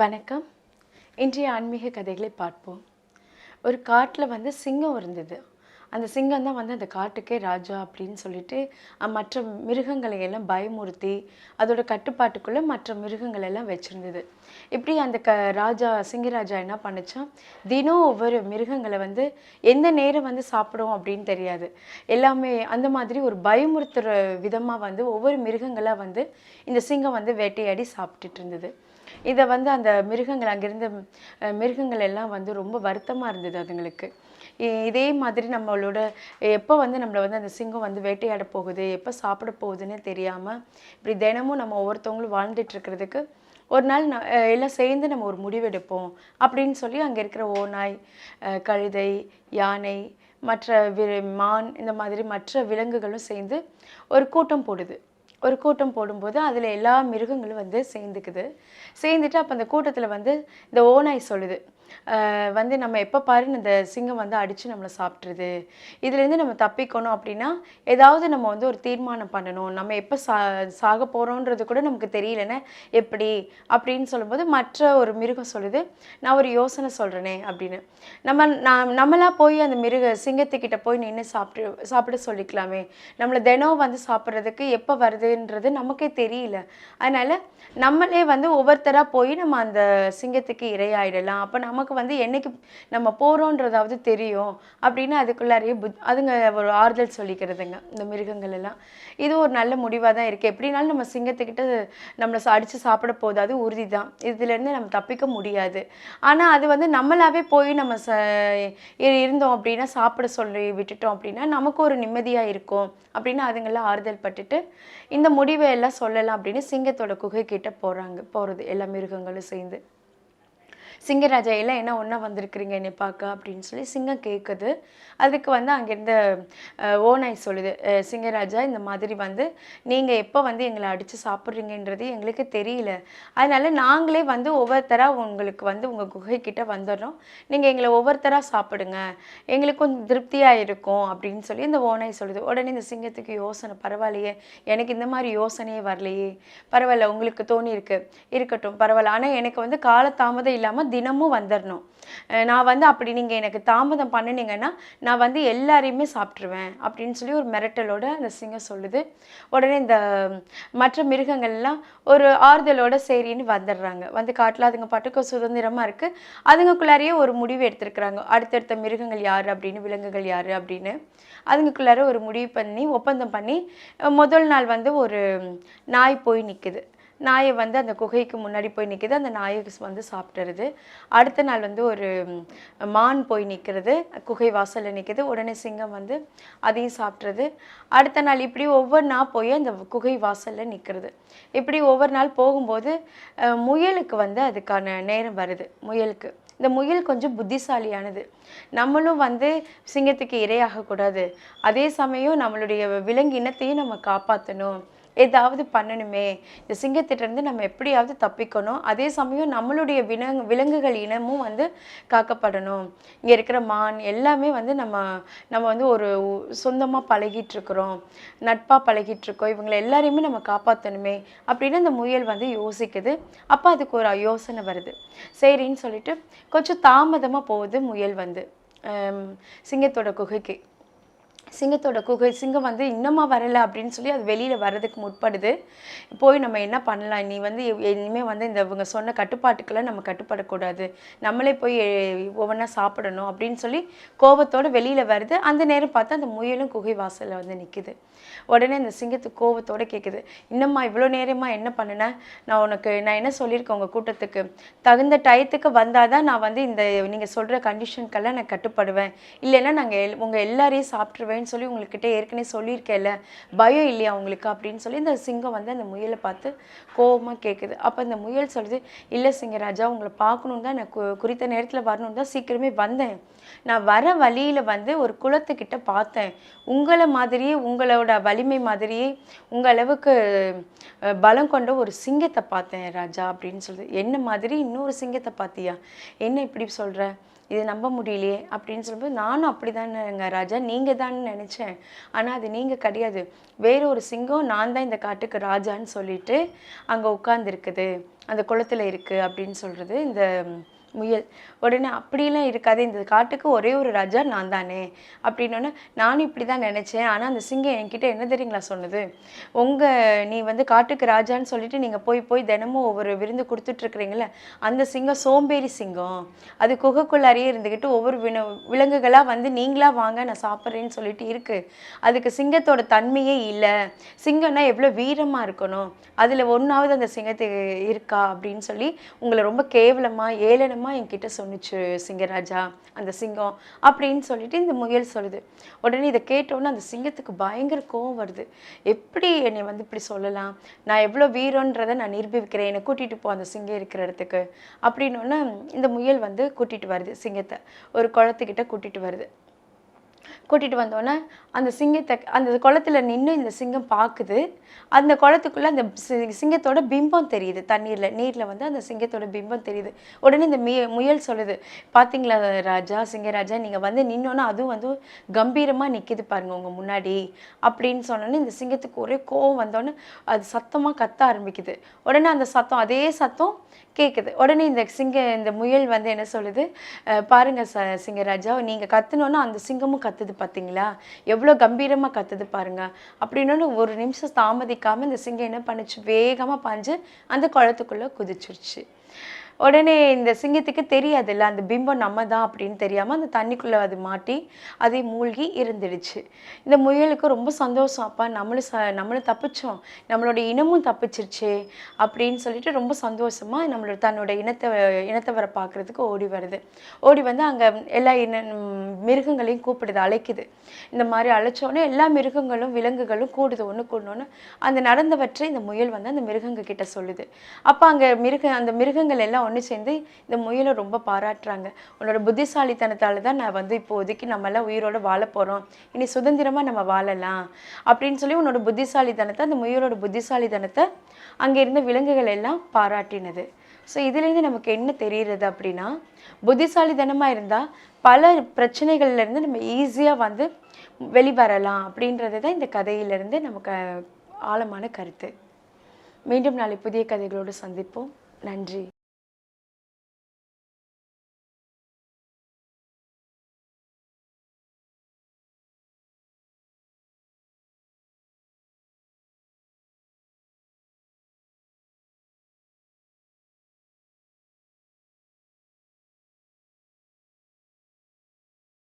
வணக்கம். இன்றைய ஆன்மீக கதைகளை பார்ப்போம். ஒரு காட்டில் வந்து சிங்கம் இருந்தது. அந்த சிங்கம் தான் வந்து அந்த காட்டுக்கே ராஜா அப்படின்னு சொல்லிட்டு மற்ற மிருகங்களை எல்லாம் பயமுறுத்தி அதோட கட்டுப்பாட்டுக்குள்ளே மற்ற மிருகங்கள் எல்லாம் வச்சுருந்தது. இப்படி அந்த க ராஜா சிங்கராஜா என்ன பண்ணுச்சான் தினம் ஒவ்வொரு மிருகங்களை வந்து எந்த நேரம் வந்து சாப்பிடும் அப்படின்னு தெரியாது. எல்லாமே அந்த மாதிரி ஒரு பயமுறுத்துகிற விதமாக வந்து ஒவ்வொரு மிருகங்களாக வந்து இந்த சிங்கம் வந்து வேட்டையாடி சாப்பிட்டுட்டு இருந்தது. இதை வந்து அந்த மிருகங்கள் அங்கிருந்த மிருகங்கள் எல்லாம் வந்து ரொம்ப வருத்தமாக இருந்தது அதுங்களுக்கு. இ- இதே மாதிரி நம்மளோட எப்போ வந்து நம்மளை வந்து அந்த சிங்கம் வந்து வேட்டையாட போகுது எப்போ சாப்பிட போகுதுன்னு தெரியாமல் இப்படி தினமும் நம்ம ஒவ்வொருத்தவங்களும் வாழ்ந்துட்டு இருக்கிறதுக்கு ஒரு நாள் ந- எல்லாம் சேர்ந்து நம்ம ஒரு முடிவெடுப்போம் அப்படின்னு சொல்லி அங்கே இருக்கிற ஓநாய் கழுதை யானை மற்ற வி மான் இந்த மாதிரி மற்ற விலங்குகளும் சேர்ந்து ஒரு கூட்டம் போடுது. ஒரு கூட்டம் போடும்போது அதில் எல்லா மிருகங்களும் வந்து சேர்ந்துக்குது. சேர்ந்துட்டு அப்போ அந்த கூட்டத்தில் வந்து இந்த ஓநாய் சொல்லுது. வந்து நம்ம எப்போ பாரு இந்த சிங்கம் வந்து அடித்து நம்மளை சாப்பிட்ருது இதுலேருந்து நம்ம தப்பிக்கணும் அப்படின்னா ஏதாவது நம்ம வந்து ஒரு தீர்மானம் பண்ணணும். நம்ம எப்போ சா சாக போகிறோன்றது கூட நமக்கு தெரியலன்னா எப்படி அப்படின்னு சொல்லும்போது மற்ற ஒரு மிருகம் சொல்லுது நான் ஒரு யோசனை சொல்கிறேனே அப்படின்னு. நம்ம நான் நம்மளா போய் அந்த மிருக சிங்கத்துக்கிட்ட போய் நின்று சாப்பிட்டு சாப்பிட சொல்லிக்கலாமே. நம்மளை தினம் வந்து சாப்பிட்றதுக்கு எப்போ வருதுன்றது நமக்கே தெரியல. அதனால நம்மளே வந்து ஒவ்வொருத்தராக போய் நம்ம அந்த சிங்கத்துக்கு இரையாயிடலாம். அப்போ நமக்கு வந்து என்னைக்கு நம்ம போகிறோன்றதாவது தெரியும் அப்படின்னு அதுக்குள்ளாரையே புத் அதுங்க ஒரு ஆறுதல் சொல்லிக்கிறதுங்க இந்த மிருகங்கள் எல்லாம். இது ஒரு நல்ல முடிவாக தான் இருக்குது எப்படினாலும் நம்ம சிங்கத்துக்கிட்ட நம்மளை அடித்து சாப்பிட போதாது உறுதி தான் இதுலேருந்து நம்ம தப்பிக்க முடியாது. ஆனால் அது வந்து நம்மளாவே போய் நம்ம ச இருந்தோம் அப்படின்னா சாப்பிட சொல்லி விட்டுட்டோம் அப்படின்னா நமக்கு ஒரு நிம்மதியாக இருக்கும் அப்படின்னு அதுங்கெல்லாம் ஆறுதல் பட்டுட்டு இந்த முடிவை எல்லாம் சொல்லலாம் அப்படின்னு சிங்கத்தோட குகை கிட்ட போகிறாங்க போகிறது எல்லா மிருகங்களும் சேர்ந்து. சிங்கராஜா எல்லாம் என்ன ஒன்றா வந்திருக்கிறீங்க என்னை பார்க்க? அப்படின்னு சொல்லி சிங்கம் கேட்குது அதுக்கு வந்து அங்கேருந்து ஓனாய் ஓநாய் சொல்லுது சிங்கராஜா இந்த மாதிரி வந்து நீங்கள் எப்போ வந்து எங்களை அடித்து சாப்பிட்றீங்கன்றது எங்களுக்கு தெரியல. அதனால் நாங்களே வந்து ஒவ்வொருத்தராக உங்களுக்கு வந்து உங்கள் குகைக்கிட்ட வந்துடுறோம். நீங்கள் எங்களை ஒவ்வொருத்தராக சாப்பிடுங்க. எங்களுக்கு கொஞ்சம் திருப்தியாக இருக்கும். அப்படின்னு சொல்லி இந்த ஓனாய் சொல்லுது. உடனே இந்த சிங்கத்துக்கு யோசனை பரவாயில்லையே எனக்கு இந்த மாதிரி யோசனையே வரலையே. பரவாயில்ல உங்களுக்கு தோணி இருக்கு இருக்கட்டும் பரவாயில்ல. ஆனால் எனக்கு வந்து காலதாமதம் இல்லாமல் தினமும் வந்துடணும் நான் வந்து அப்படி நீங்கள் எனக்கு தாமதம் பண்ணினீங்கன்னா நான் வந்து எல்லாரையுமே சாப்பிட்ருவேன் அப்படின்னு சொல்லி ஒரு மிரட்டலோட அந்த சிங்கம் சொல்லுது. உடனே இந்த மற்ற மிருகங்கள்லாம் ஒரு ஆறுதலோட சரின்னு வந்துடுறாங்க. வந்து காட்டில் அதுங்க பாட்டுக்கு சுதந்திரமாக இருக்குது அதுங்கக்குள்ளாரையே ஒரு முடிவு எடுத்திருக்கிறாங்க. அடுத்தடுத்த மிருகங்கள் யார் அப்படின்னு விலங்குகள் யார் அப்படின்னு. அதுங்களுக்குள்ளார ஒரு முடிவு பண்ணி ஒப்பந்தம் பண்ணி முதல் நாள் வந்து ஒரு நாய் போய் நிற்குது நாயை வந்து அந்த குகைக்கு முன்னாடி போய் நிற்கிது அந்த நாயை வந்து சாப்பிட்டுருது. அடுத்த நாள் வந்து ஒரு மான் போய் நிற்கிறது குகை வாசலில் நிற்குது உடனே சிங்கம் வந்து அதையும் சாப்பிட்றது அடுத்த நாள் இப்படி ஒவ்வொரு நாள் போய் அந்த குகை வாசலில் நிற்கிறது இப்படி ஒவ்வொரு நாள் போகும்போது முயலுக்கு வந்து அதுக்கான நேரம் வருது. முயலுக்கு. இந்த முயல் கொஞ்சம் புத்திசாலியானது. நம்மளும் வந்து சிங்கத்துக்கு இரையாகக்கூடாது அதே சமயம் நம்மளுடைய விலங்கு இனத்தையும் நம்ம காப்பாற்றணும் ஏதாவது பண்ணணுமே. இந்த சிங்கத்திட்டேருந்து நம்ம எப்படியாவது தப்பிக்கணும். அதே சமயம் நம்மளுடைய விலங்கு விலங்குகள் இனமும் வந்து காக்கப்படணும். இங்கே இருக்கிற மான் எல்லாமே வந்து நம்ம நம்ம வந்து ஒரு சொந்தமாக பழகிட்டுருக்குறோம். நட்பாக பழகிட்டு இருக்கோம் இவங்களை எல்லாரையுமே நம்ம காப்பாற்றணுமே அப்படின்னு அந்த முயல் வந்து யோசிக்குது. அப்போ அதுக்கு ஒரு யோசனை வருது. சரின்னு சொல்லிட்டு கொஞ்சம் தாமதமாக போகுது முயல் வந்து. சிங்கத்தோட குகைக்கு. சிங்கத்தோட குகை சிங்கம் வந்து இன்னமா வரல அப்படின்னு சொல்லி அது வெளியில் வர்றதுக்கு முற்படுது. போய் நம்ம என்ன பண்ணலாம்? நீ வந்து இனிமேல் வந்து இந்த இவங்க சொன்ன கட்டுப்பாட்டுக்கெல்லாம் நம்ம கட்டுப்படக்கூடாது. நம்மளே போய் ஒவ்வொன்றா சாப்பிடணும் அப்படின்னு சொல்லி கோபத்தோடு வெளியில் வருது. அந்த நேரம் பார்த்தா அந்த முயலும் குகை வாசலில் வந்து நிற்கிது உடனே அந்த சிங்கத்துக்கு கோபத்தோடு கேட்குது இன்னம்மா இவ்வளோ நேரமாக என்ன பண்ணுன? நான் உனக்கு நான் என்ன சொல்லியிருக்கேன் உங்கள் கூட்டத்துக்கு? தகுந்த டயத்துக்கு வந்தாதான் நான் வந்து இந்த நீங்கள் சொல்கிற கண்டிஷனுக்கெல்லாம் நான் கட்டுப்படுவேன். இல்லைன்னா நாங்கள் எல் எல்லாரையும் சாப்பிட்ருவேன் அப்படின்னு சொல்லி உங்கள்கிட்ட ஏற்கனவே சொல்லியிருக்கேல்ல பயம் இல்லையா உங்களுக்கு? அப்படின்னு சொல்லி இந்த சிங்கம் வந்து அந்த முயலை பார்த்து கோபமாக கேட்குது அப்போ இந்த முயல் சொல்லுது இல்லை சிங்கராஜா உங்களை பார்க்கணும் தான் நான் கு- குறித்த நேரத்தில் வரணும் தான் சீக்கிரமே வந்தேன். நான் வர வழியில் வந்து ஒரு குளத்துக்கிட்ட பார்த்தேன். உங்களை மாதிரியே உங்களோட வலிமை மாதிரியே உங்களவுக்கு பலம் கொண்ட ஒரு சிங்கத்தை பார்த்தேன் ராஜா அப்படின்னு சொல்லுது. என்ன மாதிரி? இன்னொரு சிங்கத்தை பார்த்தியா? என்ன இப்படி சொல்கிற இது நம்ப முடியலையே அப்படின்னு சொல்லும்போது நானும் அப்படி தானேங்க ராஜா நீங்கள் தான் நினச்சேன். ஆனால் அது நீங்கள் கிடையாது. வேற ஒரு சிங்கம் நான் தான் இந்த காட்டுக்கு ராஜான்னு சொல்லிட்டு அங்கே உட்காந்துருக்குது அந்த குளத்துல இருக்குது அப்படின்னு சொல்கிறது இந்த முயல். உடனே அப்படிலாம் இருக்காது இந்த காட்டுக்கு ஒரே ஒரு ராஜா நான் தானே அப்படின்னோடனே நானும் இப்படி தான் நினச்சேன். ஆனால் அந்த சிங்கம் என்கிட்ட என்ன தெரியுங்களா சொன்னது? உங்கள் நீ வந்து காட்டுக்கு ராஜான்னு சொல்லிட்டு நீங்கள் போய் போய் தினமும் ஒவ்வொரு விருந்து கொடுத்துட்ருக்குறீங்களே அந்த சிங்கம் சோம்பேறி சிங்கம். அது குகைக்குள்ளாரியே இருந்துக்கிட்டு ஒவ்வொரு வின விலங்குகளாக வந்து நீங்களாக வாங்க நான் சாப்பிட்றேன்னு சொல்லிட்டு இருக்குது அதுக்கு சிங்கத்தோட தன்மையே இல்லை. சிங்கம்னா எவ்வளோ வீரமாக இருக்கணும். அதில் ஒன்றாவது அந்த சிங்கத்துக்கு இருக்கா? அப்படின்னு சொல்லி உங்களை ரொம்ப கேவலமாக ஏளனமாக என்கிட்ட சொன்னுச்சு சிங்கராஜா அந்த சிங்கம் அப்படின்னு சொல்லிட்டு இந்த முயல் சொல்லுது. உடனே இதை கேட்டோன்னே அந்த சிங்கத்துக்கு பயங்கர கோவம் வருது. எப்படி என்னை வந்து இப்படி சொல்லலாம்? நான் எவ்வளோ வீரன்றதை நான் நிரூபிக்கிறேன். என்னை கூட்டிகிட்டு போ அந்த சிங்கம் இருக்கிற இடத்துக்கு அப்படின்னோடனே இந்த முயல் வந்து கூட்டிகிட்டு வருது சிங்கத்தை. ஒரு குளத்துக்கிட்ட கூட்டிகிட்டு வருது. கூட்டிகிட்டு வந்தோடனே அந்த சிங்கத்தை அந்த குளத்துல நின்று இந்த சிங்கம் பார்க்குது அந்த குளத்துக்குள்ளே அந்த சி- சிங்கத்தோட பிம்பம் தெரியுது. தண்ணீரில் நீரில் வந்து அந்த சிங்கத்தோட பிம்பம் தெரியுது. உடனே இந்த மிய முயல் சொல்லுது பார்த்தீங்களா ராஜா சிங்கராஜா நீங்கள் வந்து நின்னோன்னா அதுவும் வந்து கம்பீரமாக நிற்கிது பாருங்க உங்கள் முன்னாடி. அப்படின்னு சொன்னோன்னே இந்த சிங்கத்துக்கு ஒரே கோவம் வந்தோடனே அது சத்தமாக கத்த ஆரம்பிக்குது. உடனே அந்த சத்தம் அதே சத்தம் கேட்குது உடனே இந்த சிங்க இந்த முயல் வந்து என்ன சொல்லுது பாருங்கள் பாருங்க ச சிங்கராஜா நீங்கள் கத்துனோன்னா அந்த சிங்கமும் கத்துது பார்த்தீங்களா எவ்வளோ கம்பீரமாக கத்துது பாருங்க. அப்படின்னு ஒரு நிமிஷம் தாமதிக்காமல் இந்த சிங்கம் என்ன பண்ணுச்சு? வேகமாக பாஞ்சு அந்த குளத்துக்குள்ளே குதிச்சிருச்சு. உடனே இந்த சிங்கத்துக்கு தெரியாதுல்ல அந்த பிம்பம் நம்ம தான் அப்படின்னு தெரியாமல் அந்த தண்ணிக்குள்ளே அது மாட்டி அதை மூழ்கி இருந்துடுச்சு. இந்த முயலுக்கு ரொம்ப சந்தோஷம். அப்பா நம்மளும் ச நம்மளும் தப்பிச்சோம். நம்மளோட இனமும் தப்பிச்சிருச்சு அப்படின்னு சொல்லிட்டு ரொம்ப சந்தோஷமாக நம்மளோட தன்னோட இனத்தை இனத்தவரை பார்க்குறதுக்கு ஓடி வருது. ஓடி வந்து அங்கே எல்லா இன மிருகங்களையும் கூப்பிடுது அழைக்குது. இந்த மாதிரி அழைச்சோன்னே எல்லா மிருகங்களும் விலங்குகளும் கூடுது ஒன்று கூடணுன்னு அந்த நடந்தவற்றை இந்த முயல் வந்து அந்த மிருகங்க கிட்ட சொல்லுது. அப்போ அங்கே மிருக அந்த மிருகங்கள் எல்லாம் ஒன்று சேர்ந்து இந்த முயலை ரொம்ப பாராட்டுறாங்க. உன்னோட புத்திசாலித்தனத்தால் தான் நான் வந்து இப்போதைக்கு நம்ம உயிரோடு உயிரோட வாழ போகிறோம் இனி சுதந்திரமாக நம்ம வாழலாம். அப்படின்னு சொல்லி உன்னோட புத்திசாலித்தனத்தை அந்த முயலோட புத்திசாலித்தனத்தை அங்கே இருந்த விலங்குகள் எல்லாம் பாராட்டினது. ஸோ இதுலேருந்து நமக்கு என்ன தெரிகிறது அப்படின்னா புத்திசாலித்தனமாக இருந்தால் பல பிரச்சனைகள்லேருந்து நம்ம ஈஸியாக வந்து வெளிவரலாம் அப்படின்றது தான் இந்த கதையிலேருந்து நமக்கு ஆழமான கருத்து. மீண்டும் நாளை புதிய கதைகளோடு சந்திப்போம். நன்றி.